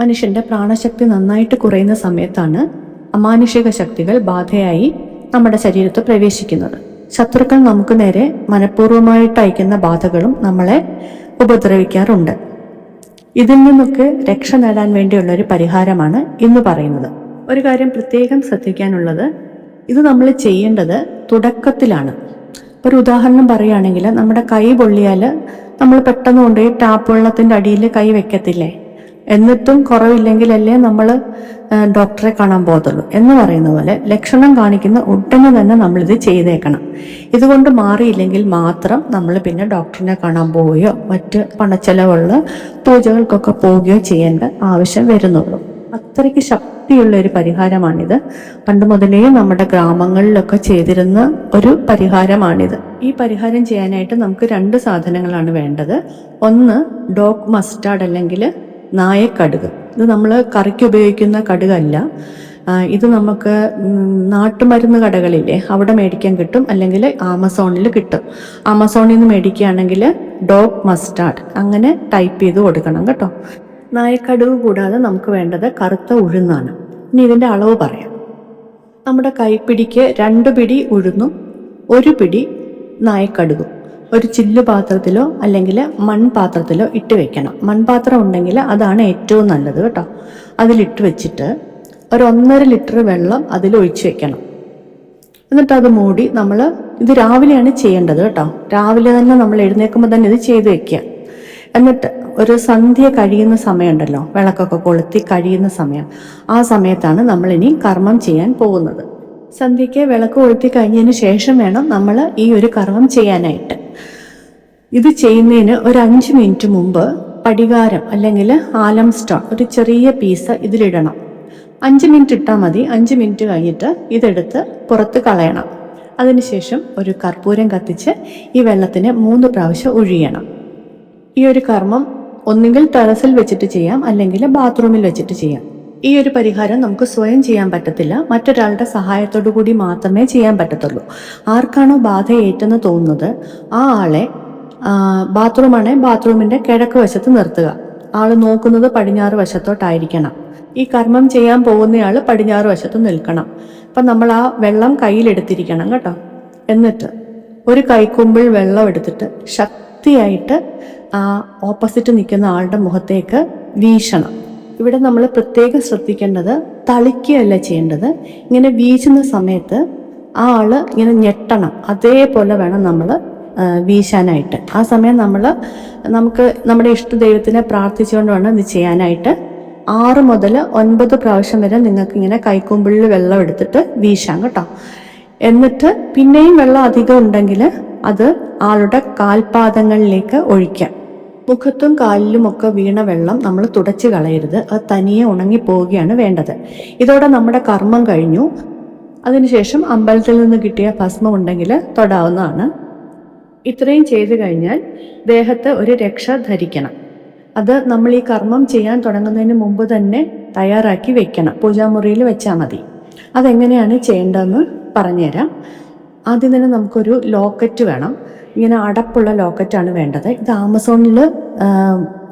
മനുഷ്യന്റെ പ്രാണശക്തി നന്നായിട്ട് കുറയുന്ന സമയത്താണ് അമാനുഷിക ശക്തികൾ ബാധയായി നമ്മുടെ ശരീരത്തിൽ പ്രവേശിക്കുന്നത്. ശത്രുക്കൾ നമുക്ക് നേരെ മനഃപൂർവമായിട്ട് അയക്കുന്ന ബാധകളും നമ്മളെ ഉപദ്രവിക്കാറുണ്ട്. ഇതിൽ നിന്നൊക്കെ രക്ഷ നേടാൻ വേണ്ടിയുള്ള ഒരു പരിഹാരമാണ് ഇന്ന് പറയുന്നത്. ഒരു കാര്യം പ്രത്യേകം ശ്രദ്ധിക്കാനുള്ളത് ഇത് നമ്മൾ ചെയ്യേണ്ടത് തുടക്കത്തിലാണ്. ഒരു ഉദാഹരണം പറയുകയാണെങ്കിൽ നമ്മുടെ കൈ പൊള്ളിയാൽ നമ്മൾ പെട്ടെന്ന് കൊണ്ടുപോയി ടാപ്പ് വെള്ളത്തിന്റെ അടിയിൽ കൈ വെക്കത്തില്ലേ? എന്നിട്ടും കുറവില്ലെങ്കിൽ അല്ലേ നമ്മൾ ഡോക്ടറെ കാണാൻ പോകത്തുള്ളൂ. എന്ന് പറയുന്ന പോലെ ലക്ഷണം കാണിക്കുന്ന ഉടനെ തന്നെ നമ്മളിത് ചെയ്തേക്കണം. ഇതുകൊണ്ട് മാറിയില്ലെങ്കിൽ മാത്രം നമ്മൾ പിന്നെ ഡോക്ടറിനെ കാണാൻ പോവുകയോ മറ്റ് പണച്ചെലവുള്ള പൂജകൾക്കൊക്കെ പോവുകയോ ചെയ്യേണ്ട ആവശ്യം വരുന്നുള്ളൂ. അത്രയ്ക്ക് ശക്തിയുള്ള ഒരു പരിഹാരമാണിത്. പണ്ട് മുതലേ നമ്മുടെ ഗ്രാമങ്ങളിലൊക്കെ ചെയ്തിരുന്ന ഒരു പരിഹാരമാണിത്. ഈ പരിഹാരം ചെയ്യാനായിട്ട് നമുക്ക് രണ്ട് സാധനങ്ങളാണ് വേണ്ടത്. ഒന്ന് ഡോഗ് മസ്റ്റാർഡ് അല്ലെങ്കിൽ നായക്കടുക്. ഇത് നമ്മൾ കറിക്ക് ഉപയോഗിക്കുന്ന കടുകല്ല. ഇത് നമുക്ക് നാട്ടുമരുന്ന് കടകളില്ലേ അവിടെ മേടിക്കാൻ കിട്ടും. അല്ലെങ്കിൽ ആമസോണിൽ കിട്ടും. ആമസോണിൽ നിന്ന് മേടിക്കുകയാണെങ്കിൽ ഡോഗ് മസ്റ്റാർഡ്. അങ്ങനെ ടൈപ്പ് ചെയ്ത് കൊടുക്കണം കേട്ടോ. നായക്കടുക് കൂടാതെ നമുക്ക് വേണ്ടത് കറുത്ത ഉഴുന്നാണ്. ഇനി ഇതിന്റെ അളവ് പറയാം. നമ്മുടെ കൈപ്പിടിക്ക് രണ്ട് പിടി ഉഴുന്നും ഒരു പിടി നായക്കടുകും. ഒരു ചില്ലു പാത്രത്തിലോ അല്ലെങ്കിൽ മൺപാത്രത്തിലോ ഇട്ട് വെക്കണം. മൺപാത്രം ഉണ്ടെങ്കിൽ അതാണ് ഏറ്റവും നല്ലത് കേട്ടോ. അതിലിട്ട് വെച്ചിട്ട് ഒരു ഒന്നര ലിറ്റർ വെള്ളം അതിൽ ഒഴിച്ച് വെക്കണം. എന്നിട്ട് അത് മൂടി നമ്മൾ ഇത് രാവിലെയാണ് ചെയ്യേണ്ടത് കേട്ടോ. രാവിലെ തന്നെ നമ്മൾ എഴുന്നേൽക്കുമ്പോൾ തന്നെ ഇത് ചെയ്ത് വെക്കുക. എന്നിട്ട് ഒരു സന്ധ്യ കഴിയുന്ന സമയമുണ്ടല്ലോ വിളക്കൊക്കെ കൊളുത്തി കഴിയുന്ന സമയം. ആ സമയത്താണ് നമ്മൾ ഇനി കർമ്മം ചെയ്യാൻ പോകുന്നത്. സന്ധ്യയ്ക്ക് വിളക്ക് കൊളുത്തി കഴിഞ്ഞതിന് ശേഷം വേണം നമ്മൾ ഈ ഒരു കർമ്മം ചെയ്യാനായിട്ട്. ഇത് ചെയ്യുന്നതിന് ഒരു അഞ്ച് മിനിറ്റ് മുമ്പ് പടികാരം അല്ലെങ്കിൽ ആലം സ്റ്റോൺ ഒരു ചെറിയ പീസ് ഇതിലിടണം. അഞ്ച് മിനിറ്റ് ഇട്ടാൽ മതി. അഞ്ച് മിനിറ്റ് കഴിഞ്ഞിട്ട് ഇതെടുത്ത് പുറത്ത് കളയണം. അതിനുശേഷം ഒരു കർപ്പൂരം കത്തിച്ച് ഈ വെള്ളത്തിന് മൂന്ന് പ്രാവശ്യം ഒഴിയണം. ഈ ഒരു കർമ്മം ഒന്നുകിൽ ടെറസിൽ വെച്ചിട്ട് ചെയ്യാം അല്ലെങ്കിൽ ബാത്റൂമിൽ വെച്ചിട്ട് ചെയ്യാം. ഈ ഒരു പരിഹാരം നമുക്ക് സ്വയം ചെയ്യാൻ പറ്റത്തില്ല. മറ്റൊരാളുടെ സഹായത്തോടു കൂടി മാത്രമേ ചെയ്യാൻ പറ്റത്തുള്ളൂ. ആർക്കാണോ ബാധ ഏറ്റെന്ന് തോന്നുന്നത് ആ ആളെ ബാത്റൂമാണെ ബാത്റൂമിന്റെ കിഴക്ക് വശത്ത് നിർത്തുക. ആൾ നോക്കുന്നത് പടിഞ്ഞാറ് വശത്തോട്ടായിരിക്കണം. ഈ കർമ്മം ചെയ്യാൻ പോകുന്നയാൾ പടിഞ്ഞാറ് വശത്ത് നിൽക്കണം. അപ്പം നമ്മൾ ആ വെള്ളം കയ്യിലെടുത്തിരിക്കണം കേട്ടോ. എന്നിട്ട് ഒരു കൈക്കുമ്പിൾ വെള്ളം എടുത്തിട്ട് ശക്തിയായിട്ട് ആ ഓപ്പോസിറ്റ് നിൽക്കുന്ന ആളുടെ മുഖത്തേക്ക് വീശണം. ഇവിടെ നമ്മൾ പ്രത്യേകം ശ്രദ്ധിക്കേണ്ടത് തളിക്കുകയല്ല ചെയ്യേണ്ടത്. ഇങ്ങനെ വീശുന്ന സമയത്ത് ആ ആൾ ഇങ്ങനെ ഞെട്ടണം. അതേപോലെ വേണം നമ്മൾ വീശാനായിട്ട്. ആ സമയം നമ്മൾ നമുക്ക് നമ്മുടെ ഇഷ്ട ദൈവത്തിനെ പ്രാർത്ഥിച്ചുകൊണ്ട് വേണം ഇത് ചെയ്യാനായിട്ട്. ആറ് മുതൽ ഒൻപത് പ്രാവശ്യം വരെ നിങ്ങൾക്ക് ഇങ്ങനെ കൈക്കുമ്പിളിൽ വെള്ളം എടുത്തിട്ട് വീശാം കേട്ടോ. എന്നിട്ട് പിന്നെയും വെള്ളം അധികം ഉണ്ടെങ്കിൽ അത് ആളുടെ കാൽപാദങ്ങളിലേക്ക് ഒഴിക്കാം. മുഖത്തും കാലിലും ഒക്കെ വീണ വെള്ളം നമ്മൾ തുടച്ചു കളയരുത്. അത് തനിയെ ഉണങ്ങി പോവുകയാണ് വേണ്ടത്. ഇതോടെ നമ്മുടെ കർമ്മം കഴിഞ്ഞു. അതിനുശേഷം അമ്പലത്തിൽ നിന്ന് കിട്ടിയ ഭസ്മം ഉണ്ടെങ്കിൽ തൊടാവുന്നതാണ്. ഇത്രയും ചെയ്തു കഴിഞ്ഞാൽ ദേഹത്ത് ഒരു രക്ഷ ധരിക്കണം. അത് നമ്മൾ ഈ കർമ്മം ചെയ്യാൻ തുടങ്ങുന്നതിന് മുമ്പ് തന്നെ തയ്യാറാക്കി വെക്കണം. പൂജാമുറിയിൽ വെച്ചാൽ മതി. അതെങ്ങനെയാണ് ചെയ്യേണ്ടതെന്ന് പറഞ്ഞുതരാം. ആദ്യം തന്നെ നമുക്കൊരു ലോക്കറ്റ് വേണം. ഇങ്ങനെ അടപ്പുള്ള ലോക്കറ്റാണ് വേണ്ടത്. ഇത് ആമസോണിൽ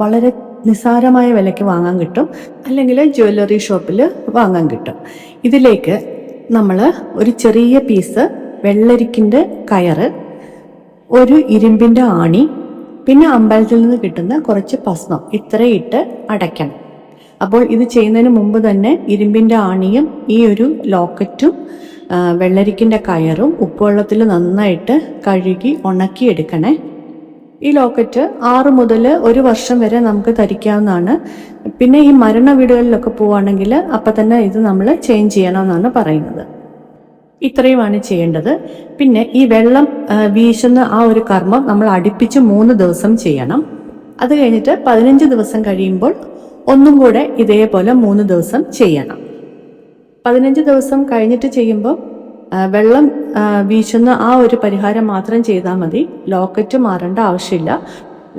വളരെ നിസ്സാരമായ വിലയ്ക്ക് വാങ്ങാൻ കിട്ടും. അല്ലെങ്കിൽ ജ്വല്ലറി ഷോപ്പിൽ വാങ്ങാൻ കിട്ടും. ഇതിലേക്ക് നമ്മൾ ഒരു ചെറിയ പീസ് വെള്ളരിക്കിന്റെ കയറ് ഒരു ഇരുമ്പിന്റെ ആണി പിന്നെ അമ്പലത്തിൽ നിന്ന് കിട്ടുന്ന കുറച്ച് പസ്മം ഇത്രയിട്ട് അടയ്ക്കണം. അപ്പോൾ ഇത് ചെയ്യുന്നതിന് മുമ്പ് തന്നെ ഇരുമ്പിന്റെ ആണിയും ഈ ഒരു ലോക്കറ്റും വെള്ളരിക്കിന്റെ കയറും ഉപ്പുവെള്ളത്തിൽ നന്നായിട്ട് കഴുകി ഉണക്കിയെടുക്കണേ. ഈ ലോക്കറ്റ് ആറ് മുതൽ ഒരു വർഷം വരെ നമുക്ക് ധരിക്കാവുന്നതാണ്. പിന്നെ ഈ മരണ വീടുകളിലൊക്കെ പോവുകയാണെങ്കിൽ അപ്പം തന്നെ ഇത് നമ്മൾ ചേഞ്ച് ചെയ്യണമെന്നാണ് പറയുന്നത്. ഇത്രയുമാണ് ചെയ്യേണ്ടത്. പിന്നെ ഈ വെള്ളം വീശുന്ന ആ ഒരു കർമ്മം നമ്മൾ അടുപ്പിച്ച് മൂന്ന് ദിവസം ചെയ്യണം. അത് കഴിഞ്ഞിട്ട് പതിനഞ്ച് ദിവസം കഴിയുമ്പോൾ ഒന്നും കൂടെ ഇതേപോലെ മൂന്ന് ദിവസം ചെയ്യണം. പതിനഞ്ച് ദിവസം കഴിഞ്ഞിട്ട് ചെയ്യുമ്പോൾ വെള്ളം വീശുന്ന ആ ഒരു പരിഹാരം മാത്രം ചെയ്താൽ മതി. ലോക്കറ്റ് മാറേണ്ട ആവശ്യമില്ല.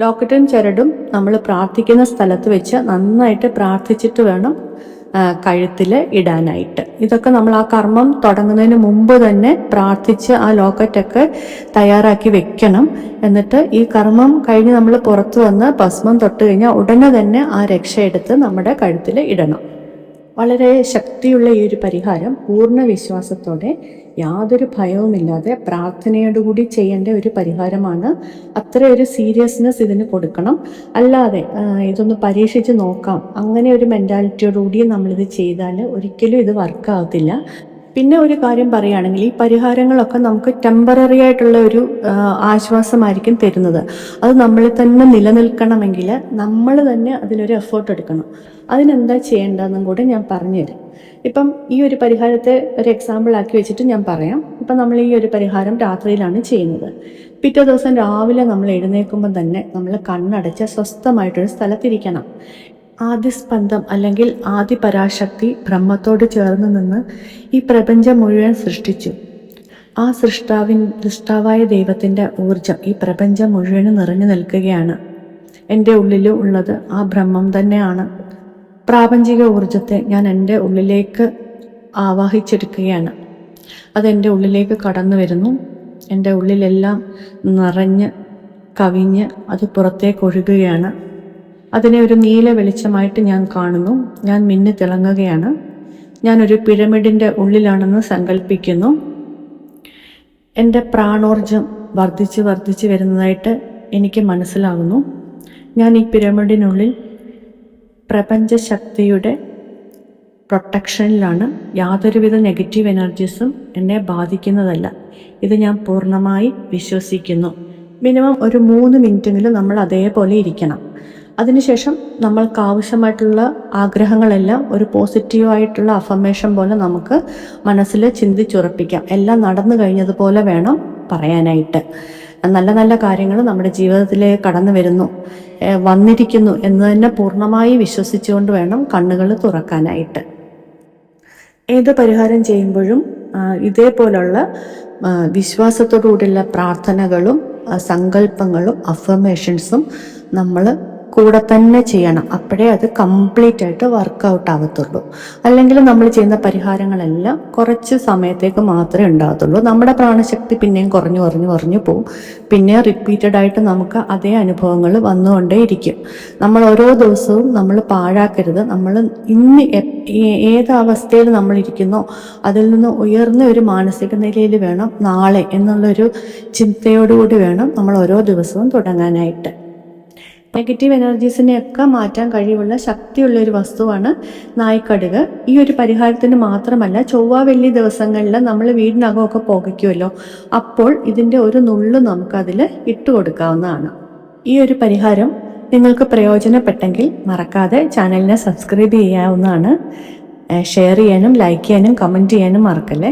ലോക്കറ്റും ചരടും നമ്മൾ പ്രാർത്ഥിക്കുന്ന സ്ഥലത്ത് വെച്ച് നന്നായിട്ട് പ്രാർത്ഥിച്ചിട്ട് വേണം കഴുത്തിൽ ഇടാനായിട്ട്. ഇതൊക്കെ നമ്മൾ ആ കർമ്മം തുടങ്ങുന്നതിന് മുമ്പ് തന്നെ പ്രാർത്ഥിച്ച് ആ ലോക്കറ്റൊക്കെ തയ്യാറാക്കി വെക്കണം. എന്നിട്ട് ഈ കർമ്മം കഴിഞ്ഞ് നമ്മൾ പുറത്തു വന്ന് ഭസ്മം തൊട്ട് കഴിഞ്ഞാൽ ഉടനെ തന്നെ ആ രക്ഷ എടുത്ത് നമ്മുടെ കഴുത്തിൽ ഇടണം. വളരെ ശക്തിയുള്ള ഈ ഒരു പരിഹാരം പൂർണ വിശ്വാസത്തോടെ യാതൊരു ഭയവുമില്ലാതെ പ്രാർത്ഥനയോടുകൂടി ചെയ്യേണ്ട ഒരു പരിഹാരമാണ്. അത്ര ഒരു സീരിയസ്നെസ് ഇതിന് കൊടുക്കണം. അല്ലാതെ ഇതൊന്ന് പരീക്ഷിച്ച് നോക്കാം. അങ്ങനെ ഒരു മെന്റാലിറ്റിയോടുകൂടി നമ്മളിത് ചെയ്താൽ ഒരിക്കലും ഇത് വർക്കാകത്തില്ല പിന്നെ ഒരു കാര്യം പറയുകയാണെങ്കിൽ ഈ പരിഹാരങ്ങളൊക്കെ നമുക്ക് ടെമ്പററി ആയിട്ടുള്ള ഒരു ആശ്വാസമായിരിക്കും തരുന്നത്. അത് നമ്മളിൽ തന്നെ നിലനിൽക്കണമെങ്കിൽ നമ്മൾ തന്നെ അതിനൊരു എഫേർട്ട് എടുക്കണം. അതിനെന്താ ചെയ്യേണ്ടതെന്നും കൂടെ ഞാൻ പറഞ്ഞുതരാം. ഇപ്പം ഈ ഒരു പരിഹാരത്തെ ഒരു എക്സാമ്പിൾ ആക്കി വെച്ചിട്ട് ഞാൻ പറയാം. ഇപ്പം നമ്മൾ ഈ ഒരു പരിഹാരം രാത്രിയിലാണ് ചെയ്യുന്നത്. പിറ്റേ ദിവസം രാവിലെ നമ്മൾ എഴുന്നേൽക്കുമ്പോൾ തന്നെ നമ്മൾ കണ്ണടച്ച് സ്വസ്ഥമായിട്ടൊരു സ്ഥലത്തിരിക്കണം. ആദിസ്പന്ദം അല്ലെങ്കിൽ ആദിപരാശക്തി ബ്രഹ്മത്തോട് ചേർന്ന് നിന്ന് ഈ പ്രപഞ്ചം മുഴുവൻ സൃഷ്ടിച്ചു. ആ സൃഷ്ടാവിൻ സൃഷ്ടാവായ ദൈവത്തിന്റെ ഊർജം ഈ പ്രപഞ്ചം മുഴുവനും നിറഞ്ഞു നിൽക്കുകയാണ്. എന്റെ ഉള്ളിൽ ഉള്ളത് ആ ബ്രഹ്മം തന്നെയാണ്. പ്രാപഞ്ചിക ഊർജത്തെ ഞാൻ എന്റെ ഉള്ളിലേക്ക് ആവാഹിച്ചെടുക്കുകയാണ്. അതെന്റെ ഉള്ളിലേക്ക് കടന്നു വരുന്നു. എന്റെ ഉള്ളിലെല്ലാം നിറഞ്ഞ് കവിഞ്ഞ് അത് പുറത്തേക്ക് ഒഴുകുകയാണ്. അതിനെ ഒരു നീല വെളിച്ചമായിട്ട് ഞാൻ കാണുന്നു. ഞാൻ മിന്നി തിളങ്ങുകയാണ്. ഞാനൊരു പിരമിഡിന്റെ ഉള്ളിലാണെന്ന് സങ്കല്പിക്കുന്നു എന്റെ പ്രാണോർജം വർദ്ധിച്ച് വർദ്ധിച്ച് വരുന്നതായിട്ട് എനിക്ക് മനസ്സിലാകുന്നു. ഞാൻ ഈ പിരമിഡിനുള്ളിൽ പ്രപഞ്ചശക്തിയുടെ പ്രൊട്ടക്ഷനിലാണ്. യാതൊരുവിധ നെഗറ്റീവ് എനർജീസും എന്നെ ബാധിക്കുന്നതല്ല. ഇത് ഞാൻ പൂർണമായി വിശ്വസിക്കുന്നു. മിനിമം ഒരു മൂന്ന് മിനിറ്റെങ്കിലും നമ്മൾ അതേപോലെ ഇരിക്കണം. അതിനുശേഷം നമ്മൾക്ക് ആവശ്യമായിട്ടുള്ള ആഗ്രഹങ്ങളെല്ലാം ഒരു പോസിറ്റീവായിട്ടുള്ള അഫർമേഷൻ പോലെ നമുക്ക് മനസ്സിൽ ചിന്തിച്ചുറപ്പിക്കാം. എല്ലാം നടന്നു കഴിഞ്ഞതുപോലെ വേണം പറയാനായിട്ട്. നല്ല നല്ല കാര്യങ്ങൾ നമ്മുടെ ജീവിതത്തിലേക്ക് കടന്നു വരുന്നു. വന്നിരിക്കുന്നു എന്ന് തന്നെ പൂർണമായി വിശ്വസിച്ചുകൊണ്ട് വേണം കണ്ണുകൾ തുറക്കാനായിട്ട്. ഏത് പരിഹാരം ചെയ്യുമ്പോഴും ഇതേപോലുള്ള വിശ്വാസത്തോടുകൂടിയുള്ള പ്രാർത്ഥനകളും സങ്കല്പങ്ങളും അഫർമേഷൻസും നമ്മൾ കൂടെ തന്നെ ചെയ്യണം. അപ്പോഴേ അത് കംപ്ലീറ്റ് ആയിട്ട് വർക്കൗട്ട് ആവത്തുള്ളൂ. അല്ലെങ്കിൽ നമ്മൾ ചെയ്യുന്ന പരിഹാരങ്ങളെല്ലാം കുറച്ച് സമയത്തേക്ക് മാത്രമേ ഉണ്ടാകത്തുള്ളൂ. നമ്മുടെ പ്രാണശക്തി പിന്നെയും കുറഞ്ഞു കുറഞ്ഞു കുറഞ്ഞു പോകും പിന്നെ റിപ്പീറ്റഡ് ആയിട്ട് നമുക്ക് അതേ അനുഭവങ്ങൾ വന്നുകൊണ്ടേയിരിക്കും. നമ്മൾ ഓരോ ദിവസവും നമ്മൾ പാഴാക്കരുത്. നമ്മൾ ഇന്ന് ഏത് അവസ്ഥയിൽ നമ്മൾ ഇരിക്കുന്നോ അതിൽ നിന്ന് ഉയർന്ന ഒരു മാനസിക നിലയിൽ വേണം നാളെ എന്നുള്ളൊരു ചിന്തയോടുകൂടി വേണം നമ്മൾ ഓരോ ദിവസവും തുടങ്ങാനായിട്ട്. നെഗറ്റീവ് എനർജീസിനെയൊക്കെ മാറ്റാൻ കഴിവുള്ള ശക്തിയുള്ള ഒരു വസ്തുവാണ് നായ്ക്കടുക്. ഈ ഒരു പരിഹാരത്തിന് മാത്രമല്ല ചൊവ്വ വെള്ളി ദിവസങ്ങളിൽ നമ്മൾ വീടിനകമൊക്കെ പുകയ്ക്കുമല്ലോ അപ്പോൾ ഇതിന്റെ ഒരു നുള്ളു നമുക്കതിൽ ഇട്ട് കൊടുക്കാവുന്നതാണ്. ഈ ഒരു പരിഹാരം നിങ്ങൾക്ക് പ്രയോജനപ്പെട്ടെങ്കിൽ മറക്കാതെ ചാനലിനെ സബ്സ്ക്രൈബ് ചെയ്യാവുന്നതാണ്. ഷെയർ ചെയ്യാനും ലൈക്ക് ചെയ്യാനും കമന്റ് ചെയ്യാനും മറക്കല്ലേ?